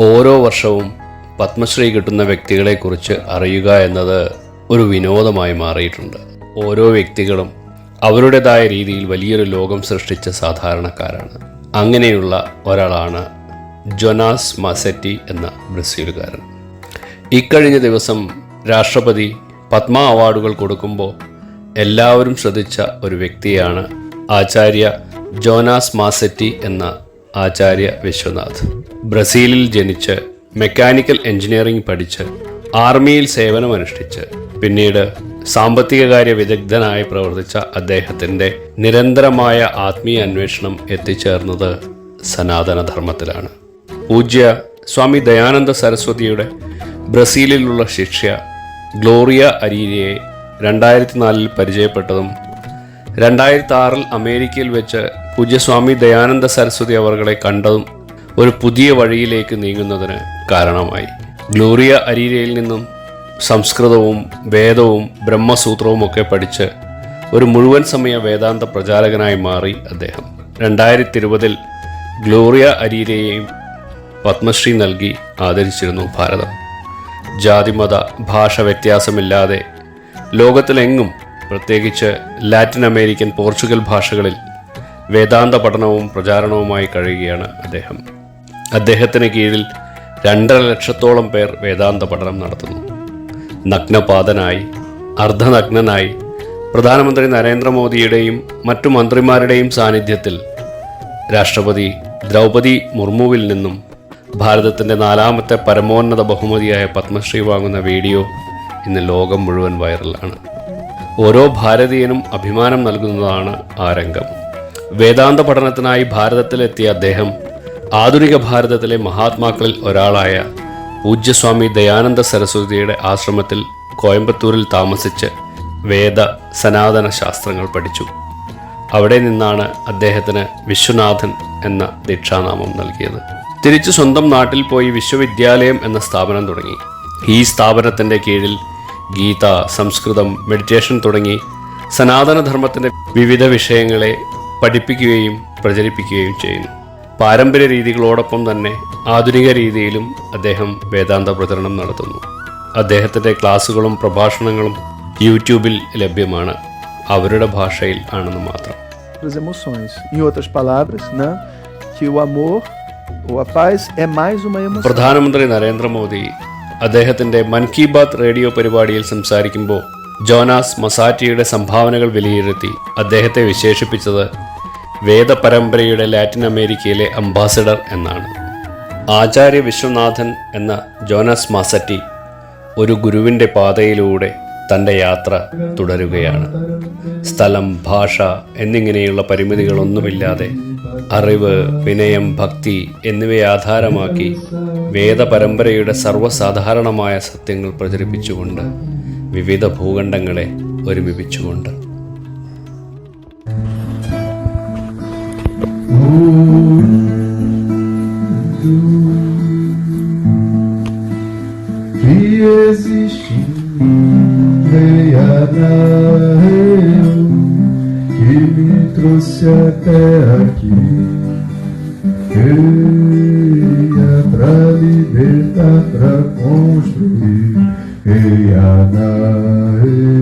ഓരോ വർഷവും പത്മശ്രീ കിട്ടുന്ന വ്യക്തികളെക്കുറിച്ച് അറിയുക എന്നത് ഒരു വിനോദമായി മാറിയിട്ടുണ്ട്. ഓരോ വ്യക്തികളും അവരുടേതായ രീതിയിൽ വലിയൊരു ലോകം സൃഷ്ടിച്ച സാധാരണക്കാരാണ്. അങ്ങനെയുള്ള ഒരാളാണ് ജൊനാസ് മസെറ്റി എന്ന ബ്രസീലുകാരൻ. ഇക്കഴിഞ്ഞ ദിവസം രാഷ്ട്രപതി പത്മ അവാർഡുകൾ കൊടുക്കുമ്പോൾ എല്ലാവരും ശ്രദ്ധിച്ച ഒരു വ്യക്തിയാണ് ആചാര്യ ജോനാസ് മാസെറ്റി എന്ന ആചാര്യ വിശ്വനാഥ്. ബ്രസീലിൽ ജനിച്ച് മെക്കാനിക്കൽ എഞ്ചിനീയറിംഗ് പഠിച്ച് ആർമിയിൽ സേവനമനുഷ്ഠിച്ച് പിന്നീട് സാമ്പത്തിക കാര്യ വിദഗ്ധനായി പ്രവർത്തിച്ച അദ്ദേഹത്തിന്റെ നിരന്തരമായ ആത്മീയ അന്വേഷണം എത്തിച്ചേർന്നത് സനാതനധർമ്മത്തിലാണ്. പൂജ്യ സ്വാമി ദയാനന്ദ സരസ്വതിയുടെ ബ്രസീലിലുള്ള ശിക്ഷ ഗ്ലോറിയ അരീരിയെ രണ്ടായിരത്തി നാലിൽ പരിചയപ്പെട്ടതും രണ്ടായിരത്തി ആറിൽ അമേരിക്കയിൽ വെച്ച് പൂജ്യസ്വാമി ദയാനന്ദ സരസ്വതി അവർകളെ കണ്ടതും ഒരു പുതിയ വഴിയിലേക്ക് നീങ്ങുന്നതിന് കാരണമായി. ഗ്ലോറിയ അരീരയിൽ നിന്നും സംസ്കൃതവും വേദവും ബ്രഹ്മസൂത്രവും ഒക്കെ പഠിച്ച് ഒരു മുഴുവൻ സമയ വേദാന്ത പ്രചാരകനായി മാറി അദ്ദേഹം. രണ്ടായിരത്തി ഇരുപതിൽ ഗ്ലോറിയ അരീരയെയും പത്മശ്രീ നൽകി ആദരിച്ചിരുന്നു ഭാരതം. ജാതിമത ഭാഷ വ്യത്യാസമില്ലാതെ ലോകത്തിലെങ്ങും പ്രത്യേകിച്ച് ലാറ്റിൻ അമേരിക്കൻ പോർച്ചുഗൽ ഭാഷകളിൽ വേദാന്ത പഠനവും പ്രചാരണവുമായി കഴിയുകയാണ് അദ്ദേഹം. അദ്ദേഹത്തിന് കീഴിൽ രണ്ടര ലക്ഷത്തോളം പേർ വേദാന്ത പഠനം നടത്തുന്നു. നഗ്നപാതനായി അർദ്ധനഗ്നനായി പ്രധാനമന്ത്രി നരേന്ദ്രമോദിയുടെയും മറ്റു മന്ത്രിമാരുടെയും സാന്നിധ്യത്തിൽ രാഷ്ട്രപതി ദ്രൗപതി മുർമുവിൽ നിന്നും ഭാരതത്തിന്റെ നാലാമത്തെ പരമോന്നത ബഹുമതിയായ പത്മശ്രീ വാങ്ങുന്ന വീഡിയോ ഇന്ന് ലോകം മുഴുവൻ വൈറലാണ്. ഓരോ ഭാരതീയനും അഭിമാനം നൽകുന്നതാണ് ആ രംഗം. വേദാന്ത പഠനത്തിനായി ഭാരതത്തിലെത്തിയ അദ്ദേഹം ആധുനിക ഭാരതത്തിലെ മഹാത്മാക്കളിൽ ഒരാളായ പൂജ്യസ്വാമി ദയാനന്ദ സരസ്വതിയുടെ ആശ്രമത്തിൽ കോയമ്പത്തൂരിൽ താമസിച്ച് വേദ സനാതന ശാസ്ത്രങ്ങൾ പഠിച്ചു. അവിടെ നിന്നാണ് അദ്ദേഹത്തിന് വിശ്വനാഥൻ എന്ന ദീക്ഷാനാമം നൽകിയത്. തിരിച്ചു സ്വന്തം നാട്ടിൽ പോയി വിശ്വവിദ്യാലയം എന്ന സ്ഥാപനം തുടങ്ങി. ഈ സ്ഥാപനത്തിന്റെ കീഴിൽ ഗീത സംസ്കൃതം മെഡിറ്റേഷൻ തുടങ്ങി സനാതനധർമ്മത്തിന്റെ വിവിധ വിഷയങ്ങളെ പഠിപ്പിക്കുകയും പ്രചരിപ്പിക്കുകയും ചെയ്യുന്നു. പാരമ്പര്യ രീതികളോടൊപ്പം തന്നെ ആധുനിക രീതിയിലും അദ്ദേഹം വേദാന്ത പ്രചരണം നടത്തുന്നു. അദ്ദേഹത്തിന്റെ ക്ലാസ്സുകളും പ്രഭാഷണങ്ങളും യൂട്യൂബിൽ ലഭ്യമാണ്. അവരുടെ ഭാഷയിൽ ആണെന്ന് മാത്രം. Outras emoções. Em outras palavras, né, que o amor ou a paz é mais uma emoção. പ്രധാനമന്ത്രി നരേന്ദ്രമോദി അദ്ദേഹത്തിന്റെ മൻ കി ബാത്ത് റേഡിയോ പരിപാടിയിൽ സംസാരിക്കുമ്പോൾ ജോനാസ് മസാറ്റിയുടെ സംഭാവനകൾ വിലയിരുത്തി അദ്ദേഹത്തെ വിശേഷിപ്പിച്ചത് വേദപരമ്പരയുടെ ലാറ്റിൻ അമേരിക്കയിലെ അംബാസഡർ എന്നാണ്. ആചാര്യ വിശ്വനാഥൻ എന്ന ജോനാസ് മാസറ്റി ഒരു ഗുരുവിന്റെ പാതയിലൂടെ തന്റെ യാത്ര തുടരുകയാണ്. സ്ഥലം ഭാഷ എന്നിങ്ങനെയുള്ള പരിമിതികളൊന്നുമില്ലാതെ അറിവ് വിനയം ഭക്തി എന്നിവയെ ആധാരമാക്കി വേദപരമ്പരയുടെ സർവസാധാരണമായ സത്യങ്ങൾ പ്രചരിപ്പിച്ചുകൊണ്ട് വിവിധ ഭൂഖണ്ഡങ്ങളെ ഒരുമിപ്പിച്ചുകൊണ്ട്. que eu que me trouxe até aqui. Veia pra libertar, pra construir Veiana eu